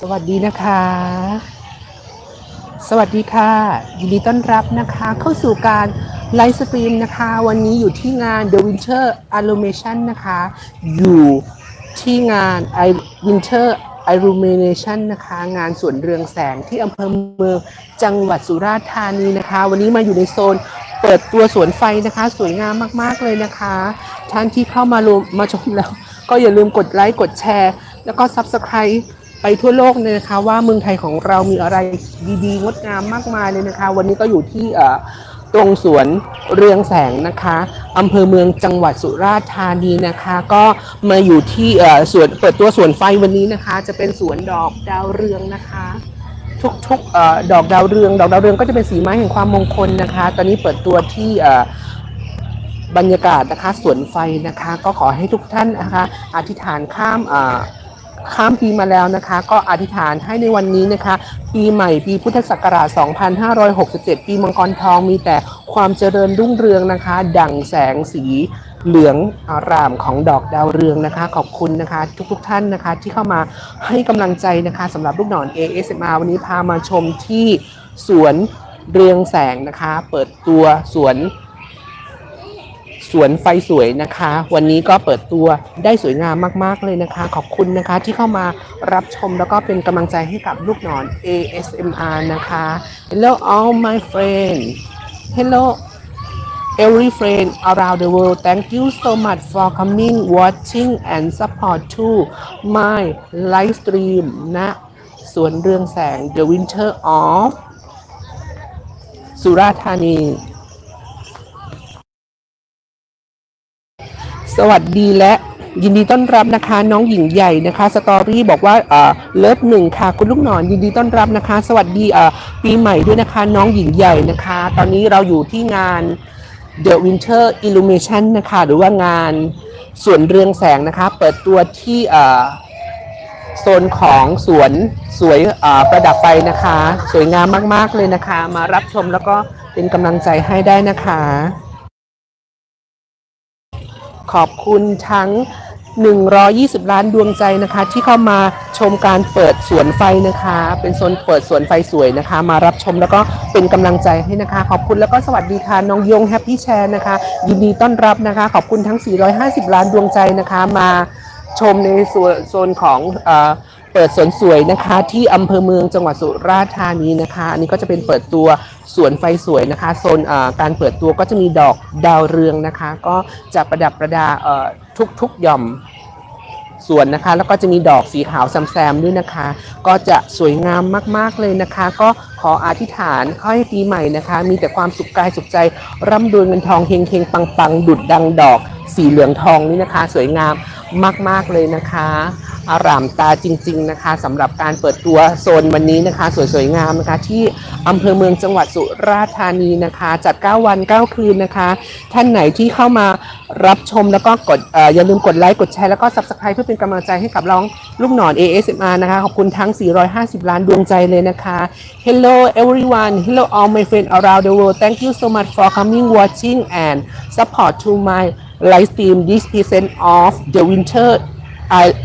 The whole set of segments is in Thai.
สวัสดีนะคะ สวัสดีค่ะ ยินดีต้อนรับนะคะ เข้าสู่การไลฟ์สตรีมนะคะ วันนี้อยู่ที่งาน The Winter Illumination นะคะ อยู่ที่งาน I Winter Illumination นะคะ งานสวนเรืองแสงที่อำเภอเมืองจังหวัดสุราษฎร์ธานีนะคะ วันนี้มาอยู่ในโซนเปิดตัวสวนไฟนะคะ สวยงามมากๆเลยนะคะ ท่านที่เข้ามารวมมาชมแล้ว ก็อย่าลืมกดไลค์กดแชร์ แล้วก็ Subscribe ไปทั่วโลกเลยนะคะว่าเมืองไทยของเรามีอะไรดีๆงดงามมากมายเลยนะคะ วันนี้ก็อยู่ที่ตรงสวนเรืองแสงนะคะอำเภอเมืองจังหวัดสุราษฎร์ธานีนะคะ ก็มาอยู่ที่สวนเปิดตัวสวนไฟวันนี้นะคะ จะเป็นสวนดอกดาวเรืองนะคะทุกๆดอกดาวเรือง ดอกดาวเรืองก็จะเป็นสีไม้แห่งความมงคลนะคะ ตอนนี้เปิดตัวที่บรรยากาศนะคะสวนไฟนะคะ ก็ขอให้ทุกท่านนะคะ อธิษฐานข้ามอ ข้ามปีมาแล้วนะคะ ก็อธิษฐานให้ในวันนี้นะคะ ปีใหม่ปีพุทธศักราช 2567 ปีมังกรทองมีแต่ความเจริญรุ่งเรืองนะคะ ดั่งแสงสีเหลืองอารามของดอกดาวเรืองนะคะ ขอบคุณนะคะ ทุกๆทท่านนะคะ ที่เข้ามาให้กำลังใจนะคะสำหรับลูกหนอน ASMR วันนี้พามาชมที่สวนเรืองแสงนะคะ เปิดตัวสวน สวนไฟสวยนะคะ วันนี้ก็เปิดตัวได้สวยงามมากๆเลยนะคะ ขอบคุณนะคะที่เข้ามารับชมแล้วก็เป็นกำลังใจให้กับลูกหนอน ASMR นะคะ Hello all my friend Hello every friend around the world thank you so much for coming watching and support to my live stream นะสวนเรืองแสง The Winter of สุราษฎร์ธานี สวัสดีและยินดีต้อนรับนะคะน้องหญิงใหญ่นะคะสตอรี่บอกว่าเลิฟหนึ่งค่ะคุณลูกหนอนยินดีต้อนรับนะคะ สวัสดีปีใหม่ด้วยนะคะน้องหญิงใหญ่นะคะ ตอนนี้เราอยู่ที่งาน The Winter Illumination นะคะหรือว่างานสวนเรืองแสงนะคะ เปิดตัวที่โซนของสวนสวยประดับไฟนะคะ สวยงามมาก ๆ เลยนะคะ มารับชมแล้วก็เป็นกำลังใจให้ได้นะคะ ขอบคุณทั้ง 120 ล้านดวงใจนะคะ ที่เข้ามาชมการเปิดสวนไฟนะคะ เป็นโซนเปิดสวนไฟสวยนะคะ มารับชมแล้วก็เป็นกำลังใจให้นะคะ ขอบคุณแล้วก็สวัสดีค่ะน้องยงแฮปปี้แชร์นะคะ ยินดีต้อนรับนะคะ ขอบคุณทั้ง 450 ล้านดวงใจนะคะ มาชมในส่วนโซนของ เปิดสวนสวยนะคะ ที่อำเภอเมืองจังหวัดสุราษฎร์ธานีนะคะ อันนี้ก็จะเป็นเปิดตัวสวนไฟสวยนะคะโซนการเปิดตัวก็จะมีดอกดาวเรืองนะคะ ก็จะประดับประดาเอ่อทุกๆหย่อมสวนนะคะ แล้วก็จะมีดอกสีขาวแซมๆด้วยนะคะ ก็จะสวยงามมากๆเลยนะคะ ก็ขออธิษฐานขอให้ปีใหม่นะคะ มีแต่ความสุขกายสุขใจร่ำรวยเงินทองเฮงเฮงปังปังดุดดังดอกสีเหลืองทองนี่นะคะ สวยงามมากๆเลยนะคะ อารามตาจริง ๆนะคะสำหรับการเปิดตัวโซนวันนี้นะคะ สวยๆงามนะคะ ที่อำเภอเมืองจังหวัดสุราษฎร์ธานีนะคะ จัด 9 วัน 9 คืนนะคะ ท่านไหนที่เข้ามารับชมแล้วก็กดออย่าลืมกดไลค์กดแชร์แล้วก็ Subscribe เพื่อเป็นกำลังใจให้กับน้องลูกหนอน ASMR นะคะ ขอบคุณทั้ง 450 ล้านดวงใจเลยนะคะ Hello everyone Hello all my friends around the world Thank you so much for coming watching and support to my live stream this present of the winter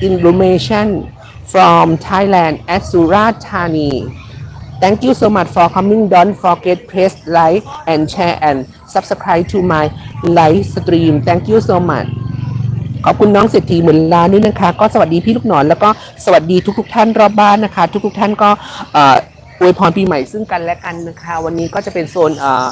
illumination from Thailand at Surat Thani Thank you so much for coming. Don't forget press like and share and subscribe to my live stream. Thank you so much. ขอบคุณน้องเศรษฐีหมื่นล้านด้วยนะคะ ก็สวัสดีพี่ลูกหนอน แล้วก็สวัสดีทุก ๆทท่านรอบบ้านนะคะ ทุก ๆทท่านก็อวยพรปีใหม่ซึ่งกันและกันนะคะ วันนี้ก็จะเป็นโซนอ่อ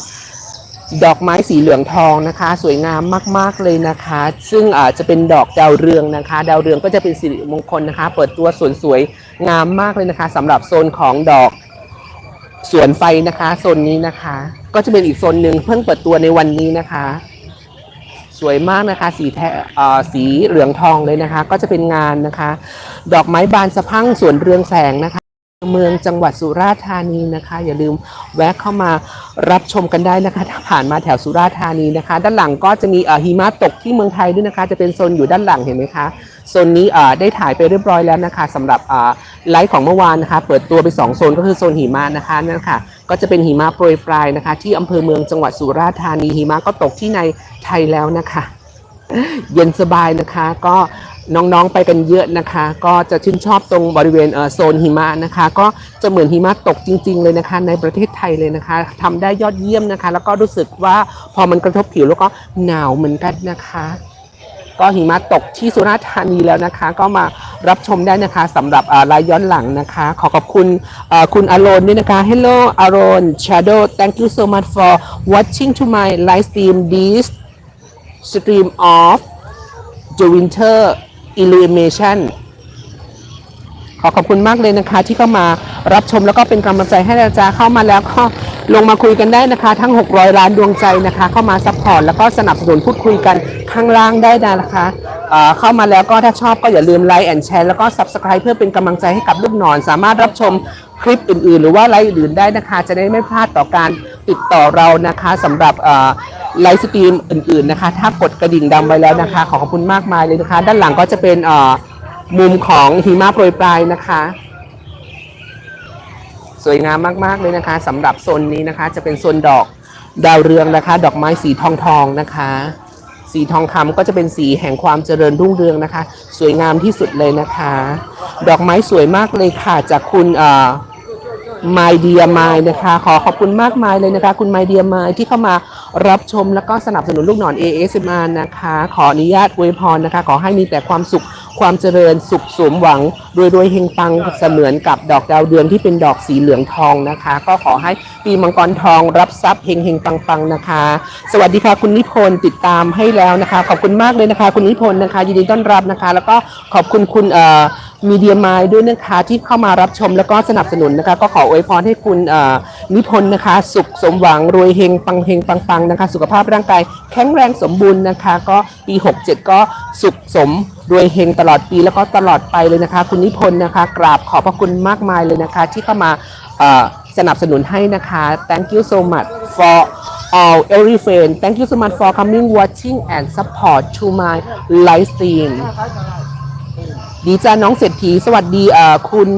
ดอกไม้สีเหลืองทองนะคะ สวยงามมาก ๆ เลยนะคะ ซึ่งอาจจะเป็นดอกดาวเรืองนะคะ ดาวเรืองก็จะเป็นสิริมงคลนะคะ เปิดตัวสวนสวยงามมากเลยนะคะสำหรับโซนของดอกสวนไฟนะคะโซนนี้นะคะ ก็จะเป็นอีกโซนหนึ่งเพิ่งเปิดตัวในวันนี้นะคะ สวยมากนะคะสีแทอ่อสีเหลืองทองเลยนะคะ ก็จะเป็นงานนะคะ ดอกไม้บานสะพั่งสวนเรืองแสงนะคะ เมืองจังหวัดสุราษฎร์ธานีนะคะ อย่าลืมแวะเข้ามารับชมกันได้นะคะถ้าผ่านมาแถวสุราษฎร์ธานีนะคะ ด้านหลังก็จะมีหิมะตกที่เมืองไทยด้วยนะคะ จะเป็นโซนอยู่ด้านหลังเห็นไหมคะโซนนี้ได้ถ่ายไปเรียบร้อยแล้วนะคะสำหรับไลฟ์ของเมื่อวานนะคะ เปิดตัวไปสองโซนก็คือโซนหิมะนะคะนั่นค่ะก็จะเป็นหิมะโปรยปลายนะคะ ที่อำเภอเมืองจังหวัดสุราษฎร์ธานีหิมะก็ตกที่ในไทยแล้วนะคะ เย็นสบายนะคะก็ น้องๆไปกันเยอะนะคะ ก็จะชื่นชอบตรงบริเวณเโซนหิมะนะคะ ก็จะเหมือนหิมะตกจริง ๆ เลยนะคะ ในประเทศไทยเลยนะคะทำได้ยอดเยี่ยมนะคะ แล้วก็รู้สึกว่าพอมันกระทบผิวแล้วก็หนาวเหมือนกันนะคะ ก็หิมะตกที่สุราษฎร์ธานีแล้วนะคะ ก็มารับชมได้นะคะสำหรับอ่าไลฟ์ย้อนหลังนะคะ ขอขอบคุณคุณอารอนด้วยนะคะ Hello อารอน Shadow thank you so much for watching to my live stream this stream of the winter illumination ขอขอบคุณมากเลยนะคะ ที่เข้ามารับชมแล้วก็เป็นกำลังใจให้อาจารย์เข้ามาแล้วก็ลงมาคุยกันได้นะคะ ทั้ง 600 ล้านดวงใจนะคะ เข้ามาซัพพอร์ตแล้วก็สนับสนุนพูดคุยกันข้างล่างได้นะคะเข้ามาแล้วก็ถ้าชอบก็อย่าลืมไลค์แอนแชร์แล้วก็ Subscribe เพื่อเป็นกำลังใจให้กับลูกหนอน สามารถรับชมคลิปอื่นๆ หรือว่าไลฟ์อื่นๆได้นะคะ จะได้ไม่พลาดต่อการ ติดต่อเรานะคะสำหรับไลฟ์สตรีมอื่นๆนะคะ ถ้ากดกระดิ่งดำไว้แล้วนะคะ ขอขอบคุณมากมายเลยนะคะ ด้านหลังก็จะเป็นมุมของหิมะโปรยปลายนะคะ สวยงามมากๆเลยนะคะสำหรับโซนนี้นะคะ จะเป็นโซนดอกดาวเรืองนะคะ ดอกไม้สีทองทองๆนะคะ สีทองคำก็จะเป็นสีแห่งความเจริญรุ่งเรืองนะคะ สวยงามที่สุดเลยนะคะ ดอกไม้สวยมากเลยค่ะจากคุณเอ่อ My Dear My นะคะ ขอขอบคุณมากมายเลยนะคะ คุณ My Dear My ที่เข้ามารับชมแล้วก็สนับสนุนลูกหนอน ASMR นะคะ ขออนุญาตอวยพรนะคะ ขอให้มีแต่ความสุขความเจริญสุขสมหวังรวยรวยเฮงปังเสมือนกับดอกดาวเดือนที่เป็นดอกสีเหลืองทองนะคะ ก็ขอให้ปีมังกรทองรับทรัพย์เฮงเฮงปังปังนะคะ สวัสดีค่ะคุณนิพนธ์ติดตามให้แล้วนะคะ ขอบคุณมากเลยนะคะ คุณนิพนธ์นะคะยินดีต้อนรับนะคะ แล้วก็ขอบคุณคุณเอ่อ มีเดียมายด้วยนะคะที่เข้ามารับชมแล้วก็สนับสนุนนะคะ ก็ขออวยพรให้คุณนิพนธ์นะคะ สุขสมหวังรวยเฮงปังเฮงปังปังนะคะ สุขภาพร่างกายแข็งแรงสมบูรณ์นะคะ ก็ปี 67 ก็สุขสมรวยเฮงตลอดปีแล้วก็ตลอดไปเลยนะคะ คุณนิพนธ์นะคะ กราบขอบพระคุณมากมายเลยนะคะ ที่เข้ามาสนับสนุนให้นะคะ thank you so much for all every friend thank you so much for coming watching and support to my live stream ดีจ้าน้องเศรษฐีสวัสดีคุณ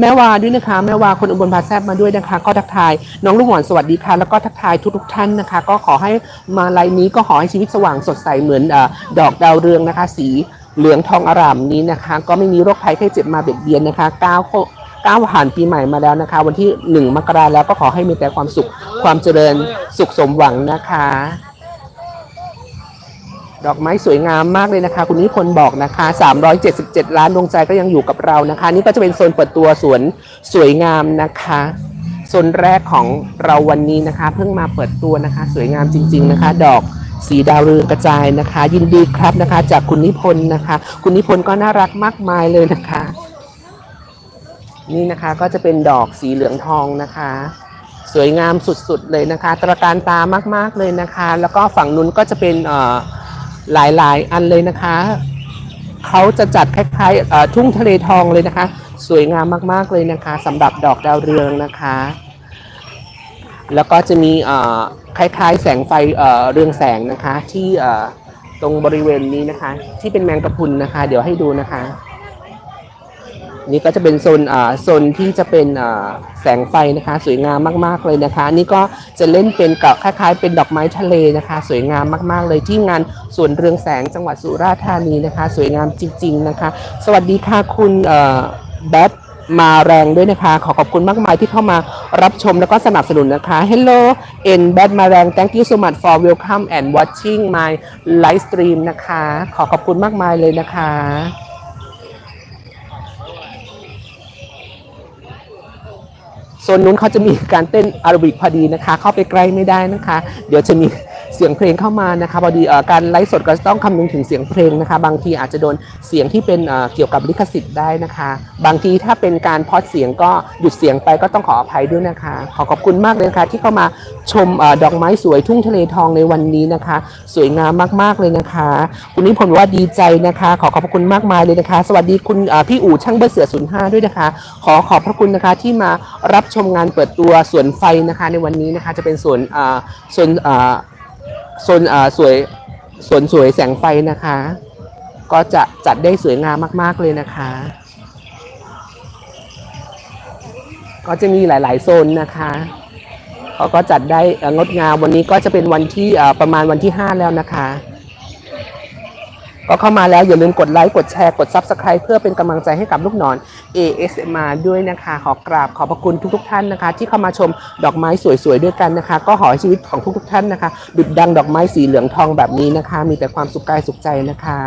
แม่วาด้วยนะคะ แม่วาคนอุบลพาแซบมาด้วยนะคะ ก็ทักทาย น้องลูกหวานสวัสดีค่ะ แล้วก็ทักทายทุกๆท่านนะคะ ก็ขอให้มาลน์นี้ก็ขอให้ชีวิตสว่างสดใสเหมือนอดอกดาวเรืองนะคะ สีเหลืองทองอร่ามนี้นะคะ ก็ไม่มีโรคภัยไข้เจ็บมาเบียดเบียนนะคะก้าวเก้าวผ่านปีใหม่มาแล้วนะคะ วันที่1มกราแล้วก็ขอให้มีแต่ความสุขความเจริญสุขสมหวังนะคะ ดอกไม้สวยงามมากเลยนะคะ คุณนิพนธ์บอกนะคะ 377 ล้านดวงใจก็ยังอยู่กับเรานะคะ นี่ก็จะเป็นโซนเปิดตัวสวนสวยงามนะคะโซนแรกของเราวันนี้นะคะ เพิ่งมาเปิดตัวนะคะ สวยงามจริง ๆนะคะ ดอกสีดาวเรืองกระจายนะคะ ยินดีครับนะคะ จากคุณนิพนธ์นะคะ คุณนิพนธ์ก็น่ารักมากมายเลยนะคะ นี่นะคะก็จะเป็นดอกสีเหลืองทองนะคะ สวยงามสุดๆเลยนะคะ ตระการตามากๆเลยนะคะ แล้วก็ฝั่งนู้นก็จะเป็นเอ่อ หลายๆ อันเลยนะคะ เขาจะจัดคล้ายๆทุ่งทะเลทองเลยนะคะ สวยงามมากๆเลยนะคะสำหรับดอกดาวเรืองนะคะ แล้วก็จะมีคล้ายๆ แสงไฟเรืองแสงนะคะที่ตรงบริเวณนี้นะคะ ที่เป็นแมงกะพุนนะคะ เดี๋ยวให้ดูนะคะ นี่ก็จะเป็นโซนอ่าโซนที่จะเป็นอ่าแสงไฟนะคะ สวยงามมากๆเลยนะคะ นี่ก็จะเล่นเป็นกับคล้ายๆ เป็นดอกไม้ทะเลนะคะ สวยงามมากๆเลยที่งานสวนเรืองแสงจังหวัดสุราษฎร์ธานีนะคะ สวยงามจริง ๆนะคะ สวัสดีค่ะคุณเอ่อแบทมาแรงด้วยนะคะ ขอขอบคุณมากมายที่เข้ามารับชมแล้วก็สนับสนุนนะคะ Hello and Bad มาแรง thank you so much for welcome and watching my live stream นะคะ ขอขอบคุณมากมายเลยนะคะ โซนนู้นเขาจะมีการเต้นอาราบิกพอดีนะคะ เข้าไปใกล้ไม่ได้นะคะ เดี๋ยวจะมี เสียงเพลงเข้ามานะคะพอดีการไลฟ์สดก็ต้องคำนึงถึงเสียงเพลงนะคะ บางทีอาจจะโดนเสียงที่เป็นเกี่ยวกับลิขสิทธิ์ได้นะคะ บางทีถ้าเป็นการพอดเสียงก็หยุดเสียงไปก็ต้องขออภัยด้วยนะคะ ขอขอบคุณมากเลยนะคะที่เข้ามาชมอดอกไม้สวยทุ่งทะเลทองในวันนี้นะคะ สวยงามมากๆเลยนะคะ คุณนิพนธ์ว่าดีใจนะคะ ขอขอบคุณมากมายเลยนะคะ สวัสดีคุณพี่อู๋ช่างเบอร์เสือ05ด้วยนะคะ ขอขอบพระคุณนะคะที่มารับชมงานเปิดตัวสวนไฟนะคะ ในวันนี้นะคะจะเป็นสวนสวน เอ่อสวนอ่าสวยสวนสวยแสงไฟนะคะ ก็จะจัดได้สวยงามมาก ๆ เลยนะคะ ก็จะมีหลาย ๆ โซนนะคะเขาก็จัดได้งดงามวันนี้ก็จะเป็นวันที่ประมาณวันที่ 5 แล้วนะคะ ก็เข้ามาแล้วอย่าลืมกดไลค์ กดแชร์ กด Subscribe เพื่อเป็นกำลังใจให้กับลูกหนอน ASMR ด้วยนะคะ ขอกราบขอบพระคุณทุกทท่านนะคะ ที่เข้ามาชมดอกไม้สวยๆด้วยกันนะคะ ก็ขอให้ชีวิตของทุกๆท่านนะคะดุดดังดอกไม้สีเหลืองทองแบบนี้นะคะ มีแต่ความสุขกายสุขใจนะคะ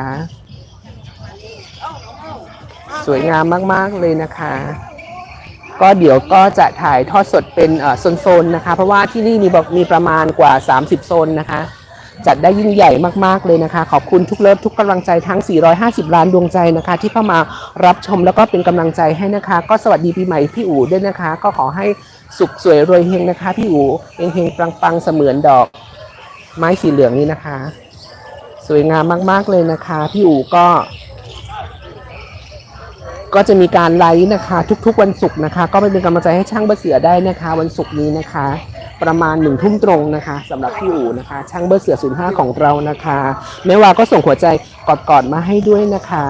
สวยงามมากๆเลยนะคะ ก็เดี๋ยวก็จะถ่ายทอดสดเป็นโซนๆนะคะ เพราะว่าที่นี่มีบอกมีประมาณกว่า 30 โซนนะคะ จัดได้ยิ่งใหญ่มากๆเลยนะคะ ขอบคุณทุกเลิฟทุกกำลังใจทั้ง 450 ล้านดวงใจนะคะ ที่เข้ามารับชมแล้วก็เป็นกำลังใจให้นะคะ ก็สวัสดีปีใหม่พี่อู๋ด้วยนะคะ ก็ขอให้สุขสวยรวยเฮงนะคะ พี่อู๋เฮงเฮงปังปังๆเสมือนดอก ไม้สีเหลืองนี้นะคะ สวยงามมากๆเลยนะคะ พี่อู๋ก็ก็จะมีการไลฟ์นะคะ ทุกๆวันศุกร์นะคะ ก็ไปเป็นกำลังใจให้ช่างเบอร์เสือได้นะคะ วันศุกร์นี้นะคะ ประมาณหนึ่งทุ่มตรงนะคะสำหรับพี่อู๋นะคะ ช่างเบอร์เสือ 05 ของเรานะคะ แม่ว่าก็ส่งหัวใจกอดๆมาให้ด้วยนะคะ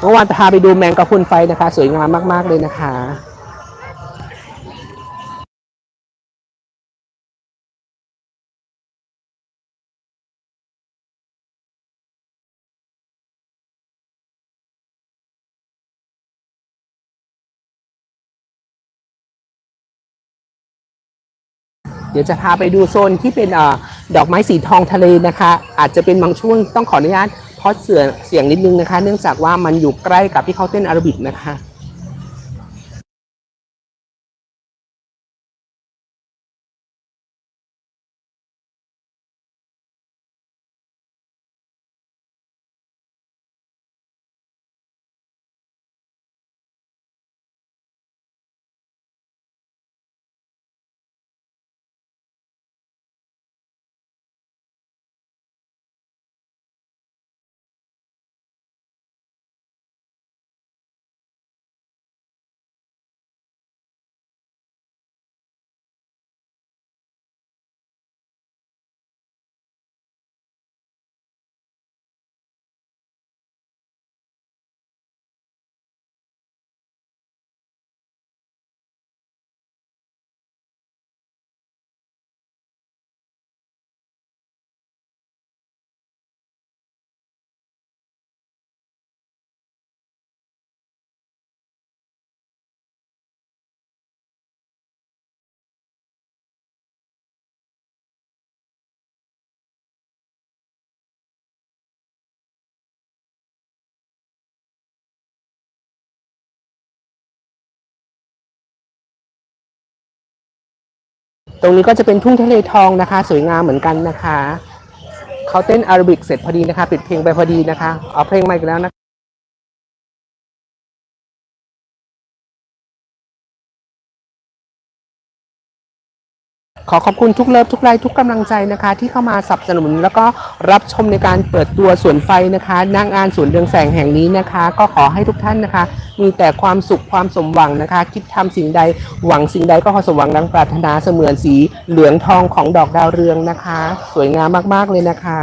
เมื่อวานพาไปดูแมงกะพรุนไฟนะคะ สวยงามมากๆเลยนะคะ เดี๋ยวจะพาไปดูโซนที่เป็นออดอกไม้สีทองทะเลนะคะ อาจจะเป็นบางช่วงต้องขออนุญาตพอดเสือเสียงนิดนึงนะคะ เนื่องจากว่ามันอยู่ใกล้กับที่เขาเต้นอาราบิกนะคะ ตรงนี้ก็จะเป็นทุ่งทะเลทองนะคะ สวยงามเหมือนกันนะคะเขาเต้นอาราบิกเสร็จพอดีนะคะ ปิดเพลงไปพอดีนะคะ เอาเพลงมาอีกแล้วนะคะ ขอขอบคุณทุกเลิฟทุกไลค์ทุกกำลังใจนะคะ ที่เข้ามาสนับสนุน แล้วก็รับชมในการเปิดตัวสวนไฟนะคะนางอานสวนเรืองแสงแห่งนี้นะคะ ก็ขอให้ทุกท่านนะคะ มีแต่ความสุขความสมหวังนะคะ คิดทำสิ่งใดหวังสิ่งใดก็ขอสมหวังดังปรารถนาเสมือนสีเหลืองทองของดอกดาวเรืองนะคะ สวยงามมากๆเลยนะคะ